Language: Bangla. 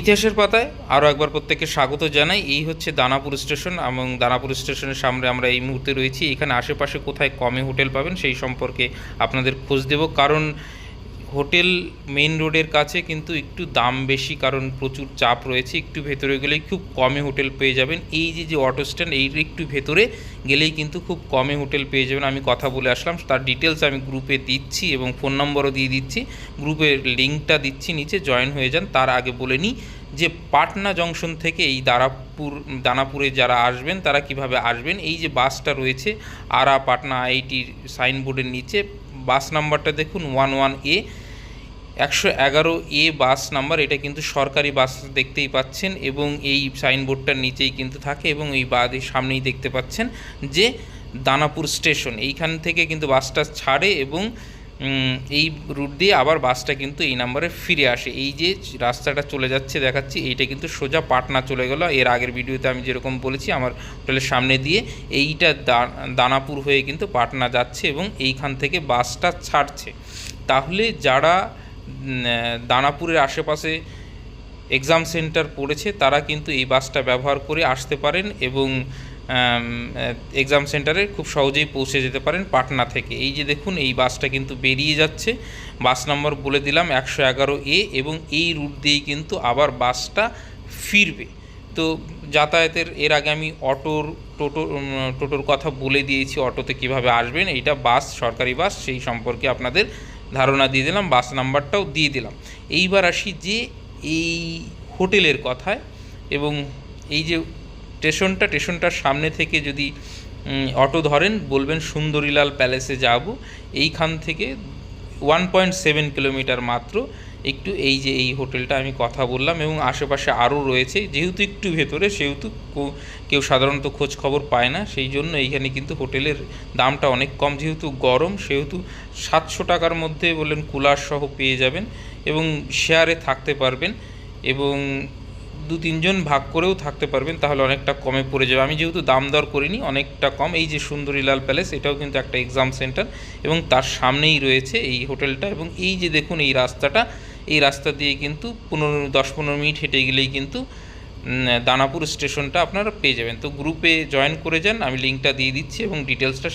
ইতিহাসের পাতায় আরও একবার প্রত্যেককে স্বাগত জানাই। এই হচ্ছে দানাপুর স্টেশন এবং দানাপুর স্টেশনের সামনে আমরা এই মুহূর্তে রয়েছি। এখানে আশেপাশে কোথায় কমে হোটেল পাবেন সেই সম্পর্কে আপনাদের খোঁজ দেব। কারণ হোটেল মেন রোডের কাছে কিন্তু একটু দাম বেশি, কারণ প্রচুর চাপ রয়েছে। একটু ভেতরে গেলেই খুব কমে হোটেল পেয়ে যাবেন। এই যে যে অটো স্ট্যান্ড এই একটু ভেতরে গেলেই কিন্তু খুব কমে হোটেল পেয়ে যাবেন। আমি কথা বলে আসলাম, তার ডিটেলস আমি গ্রুপে দিচ্ছি এবং ফোন নম্বরও দিয়ে দিচ্ছি। গ্রুপের লিঙ্কটা দিচ্ছি, নিচে জয়েন হয়ে যান। তার আগে বলে নিই যে, পাটনা জংশন থেকে এই দারাপুর, দানাপুরে যারা আসবেন, তারা কীভাবে আসবেন? এই যে বাসটা রয়েছে, আরা পাটনা আইআইটির সাইনবোর্ডের নিচে। বাস নাম্বারটা দেখুন ওয়ান ওয়ান এ একশো এগারো এ বাস নাম্বার, এটা কিন্তু সরকারি বাস দেখতেই পাচ্ছেন এবং এই সাইনবোর্ডটার নিচেই কিন্তু থাকে এবং এই বাদের সামনেই দেখতে পাচ্ছেন যে দানাপুর স্টেশন। এইখান থেকে কিন্তু বাসটা ছাড়ে এবং এই রুট দিয়ে আবার বাসটা কিন্তু এই নাম্বারে ফিরে আসে। এই যে রাস্তাটা চলে যাচ্ছে দেখাচ্ছি, এইটা কিন্তু সোজা পাটনা চলে গেল। এর আগের ভিডিওতে আমি যেরকম বলেছি, আমার হোটেলের সামনে দিয়ে এইটা দানাপুর হয়ে কিন্তু পাটনা যাচ্ছে এবং এইখান থেকে বাসটা ছাড়ছে। তাহলে যারা দানাপুরের আশেপাশে এক্সাম সেন্টার পড়েছে, তারা কিন্তু এই বাসটা ব্যবহার করে আসতে পারেন এবং এক্সাম সেন্টারে খুব সহজেই পৌঁছে যেতে পারেন পাটনা থেকে। এই যে দেখুন, এই বাসটা কিন্তু বেরিয়ে যাচ্ছে। বাস নম্বর বলে দিলাম একশো এগারো এ এবং এই রুট দিয়েই কিন্তু আবার বাসটা ফিরবে। তো যাতায়াতের, এর আগে আমি অটোর টোটো টোটোর কথা বলে দিয়েছি অটোতে কীভাবে আসবেন, এইটা বাস, সরকারি বাস, সেই সম্পর্কে আপনাদের ধারণা দিয়ে দিলাম, বাস নাম্বারটাও দিয়ে দিলাম। এইবার আসি যে এই হোটেলের কথায় এবং এই যে স্টেশনটা, স্টেশনটার সামনে থেকে যদি অটো ধরেন, বলবেন সুন্দরীলাল প্যালেসে যাব, এইখান থেকে ওয়ান পয়েন্ট সেভেন কিলোমিটার মাত্র একটু এই যে এই হোটেলটা আমি কথা বললাম এবং আশেপাশে আরও রয়েছে, যেহেতু একটু ভেতরে, সেহেতু কেউ সাধারণত খোঁজ খবর পায় না, সেই জন্য এইখানে কিন্তু হোটেলের দামটা অনেক কম। যেহেতু গরম, সেহেতু সাতশো টাকার মধ্যে বললেন কুলার সহ পেয়ে যাবেন এবং শেয়ারে থাকতে পারবেন এবং দু তিনজন ভাগ করেও থাকতে পারবেন, তাহলে অনেকটা কমে পড়ে যাবে। আমি যেহেতু দাম দর করিনি, অনেকটা কম। এই যে সুন্দরীলাল প্যালেস, এটাও কিন্তু একটা এক্সাম সেন্টার এবং তার সামনেই রয়েছে এই হোটেলটা এবং এই যে দেখুন এই রাস্তাটা এই রাস্তা দিয়ে কিন্তু পনেরো, দশ পনেরো মিনিট হেঁটে গেলেই কিন্তু দানাপুর স্টেশনটা আপনারা পেয়ে যাবেন। তো গ্রুপে জয়েন করে যান, আমি লিঙ্কটা দিয়ে দিচ্ছি এবং ডিটেলসটা